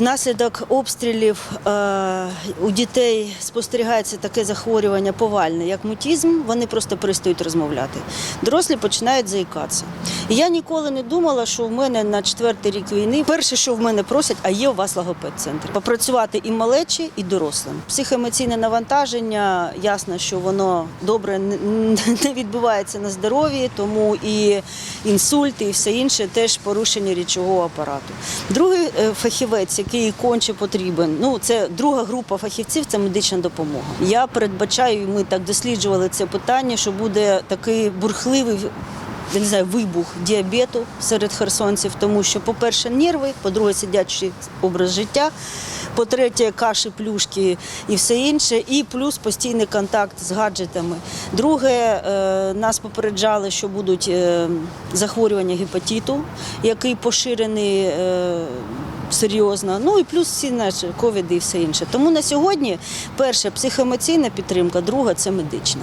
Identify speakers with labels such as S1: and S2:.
S1: Внаслідок обстрілів е, у дітей спостерігається таке захворювання повальне, як мутізм. Вони просто перестають розмовляти. Дорослі починають заїкатися. Я ніколи не думала, що в мене на четвертий рік війни перше, що в мене просять, а є у вас логопед-центр. Попрацювати і малечі, і дорослим. Психоемоційне навантаження, ясно, що воно добре не- не відбувається на здоров'ї, тому і інсульти, і все інше теж порушення річового апарату. Другий е, фахівець, який конче потрібен, ну це друга група фахівців, це медична допомога. Я передбачаю, ми так досліджували це питання, що буде такий бурхливий. Я не знаю, вибух діабету серед херсонців, тому що, по-перше, нерви, по-друге, сидячий образ життя, по-третє, каші, плюшки і все інше, і плюс постійний контакт з гаджетами. Друге, е, нас попереджали, що будуть е, захворювання гепатиту, який поширений. Серйозно, ну і плюс всі наші ковіди і все інше. Тому на сьогодні перша психоемоційна підтримка, друга це медична.